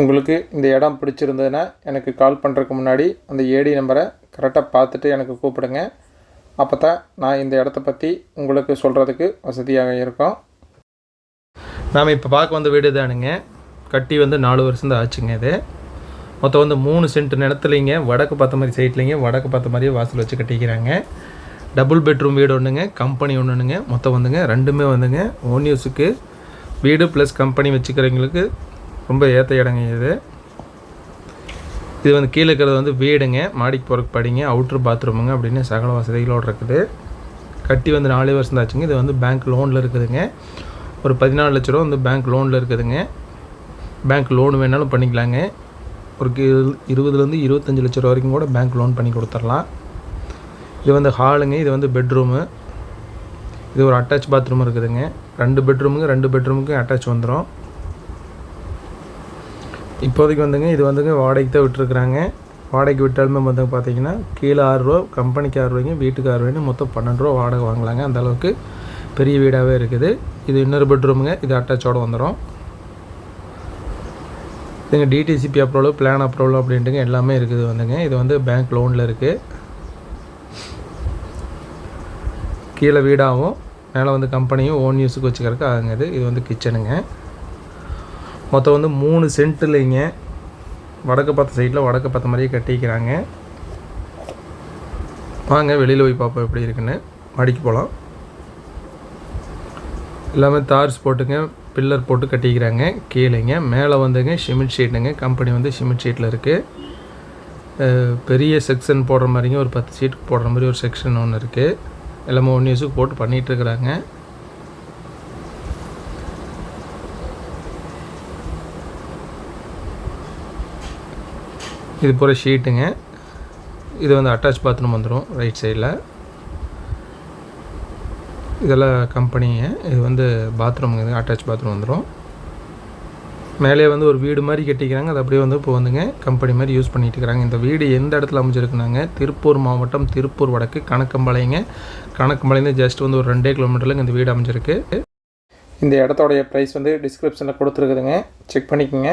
உங்களுக்கு இந்த இடம் பிடிச்சிருந்ததுன்னா எனக்கு கால் பண்ணுறதுக்கு முன்னாடி அந்த ஏடி நம்பரை கரெக்டாக பார்த்துட்டு எனக்கு கூப்பிடுங்க. அப்போ தான் நான் இந்த இடத்த பற்றி உங்களுக்கு சொல்கிறதுக்கு வசதியாக இருக்கும். நாம் இப்போ பார்க்க வந்த வீடு தானுங்க கட்டி வந்து நாலு வருஷம் தான் ஆச்சுங்க இது. மொத்தம் வந்து மூணு சென்ட் நிலத்துலைங்க வடக்கு பார்த்த மாதிரி சைட்லேங்க வடக்கு பார்த்த மாதிரியே வாசல் வச்சு கட்டிக்கிறாங்க. டபுள் பெட்ரூம் வீடு ஒன்றுங்க கம்பெனி ஒன்றுங்க மொத்தம் வந்துங்க ரெண்டுமே வந்துங்க. ஓன் யூஸுக்கு வீடு ப்ளஸ் கம்பெனி வச்சுக்கிறவங்களுக்கு ரொம்ப ஏற்ற இடங்க இது. இது வந்து கீழே இருக்கிறது வந்து வீடுங்க. மாடிக்கு போகிறக்கு படிங்க. அவுட்ரு பாத்ரூமுங்க அப்படின்னு சகல வசதிகளோடு இருக்குது. கட்டி வந்து நாலு வருஷம் தாச்சுங்க இது வந்து பேங்க் லோனில் இருக்குதுங்க. ஒரு பதினாலு லட்ச ரூபா வந்து பேங்க் லோனில் இருக்குதுங்க. பேங்க் லோன் வேணாலும் பண்ணிக்கலாங்க. ஒரு இருபதுலேருந்து இருபத்தஞ்சி லட்ச ரூபா வரைக்கும் கூட பேங்க் லோன் பண்ணி கொடுத்துர்லாம் இது வந்து ஹாலுங்க இது வந்து பெட்ரூமு இது ஒரு அட்டாச் பாத்ரூம் இருக்குதுங்க. ரெண்டு பெட்ரூமுங்க ரெண்டு பெட்ரூமுக்கும் அட்டாச் வந்துடும் இப்போதைக்கு வந்துங்க இது வந்துங்க வாடகைக்கு தான் விட்டுருக்குறாங்க. வாடகைக்கு விட்டாலுமே வந்து பார்த்தீங்கன்னா கீழே ஆறுரூவா கம்பெனிக்கு ஆறு ரூபாய்ங்க வீட்டுக்கு ஆறு ரூபாய்னு மொத்தம் பன்னெண்டு ரூபா வாடகை வாங்கலாங்க. அந்த அளவுக்கு பெரிய வீடாகவே இருக்குது. இது இன்னொரு பெட்ரூமுங்க இது அட்டாச்சோடு வந்துடும் இதுங்க டிடிசிபி அப்ரூவல் பிளான் அப்ரூவல் அப்படின்ட்டுங்க எல்லாமே இருக்குது வந்துங்க. இது வந்து பேங்க் லோனில் இருக்குது கீழே வீடாகவும் மேலே வந்து கம்பெனியும் ஓன் யூஸுக்கு வச்சுக்கிறதுக்கு ஆகுங்க இது. வந்து கிச்சனுங்க மொத்தம் வந்து மூணு சென்ட்டுலைங்க வடக்கு பார்த்த சைடில் வடக்கு பார்த்த மாதிரியே கட்டிக்கிறாங்க. வாங்க வெளியில் போய் பார்ப்போம் எப்படி இருக்குன்னு. மாடிக்கு போகலாம் எல்லாமே தார்ஸ் போட்டுங்க பில்லர் போட்டு கட்டிக்கிறாங்க. கீழேங்க மேலே வந்துங்க சிமெண்ட் ஷீட்டுங்க. கம்பெனி வந்து சிமெண்ட் ஷீட்டில் இருக்குது பெரிய செக்ஷன் போடுற மாதிரிங்க ஒரு பத்து சீட்டுக்கு போடுற மாதிரி ஒரு செக்ஷன் ஒன்று இருக்குது எல்லாமே ஒன் யூஸுக்கு போட்டு பண்ணிகிட்ருக்குறாங்க இது போகிற ஷீட்டுங்க இது வந்து அட்டாச் பாத்ரூம் வந்துடும் ரைட் சைடில் இதெல்லாம் கம்பெனிங்க இது வந்து பாத்ரூமுங்க அட்டாச் பாத்ரூம் வந்துடும் மேலே வந்து ஒரு வீடு மாதிரி கட்டிக்கிறாங்க. அது அப்படியே வந்து இப்போ வந்துங்க கம்பெனி மாதிரி யூஸ் பண்ணிகிட்டு இருக்கிறாங்க. இந்த வீடு எந்த இடத்துல அமைஞ்சிருக்குனாங்க? திருப்பூர் மாவட்டம் திருப்பூர் வடக்கு கணக்கம்பாளையங்க. கணக்கம்பாளையம் ஜஸ்ட் வந்து ஒரு ரெண்டே கிலோமீட்டரில் இந்த வீடு அமைஞ்சிருக்கு. இந்த இடத்தோடைய ப்ரைஸ் வந்து டிஸ்கிரிப்ஷனில் கொடுத்துருக்குதுங்க. செக் பண்ணிக்கோங்க.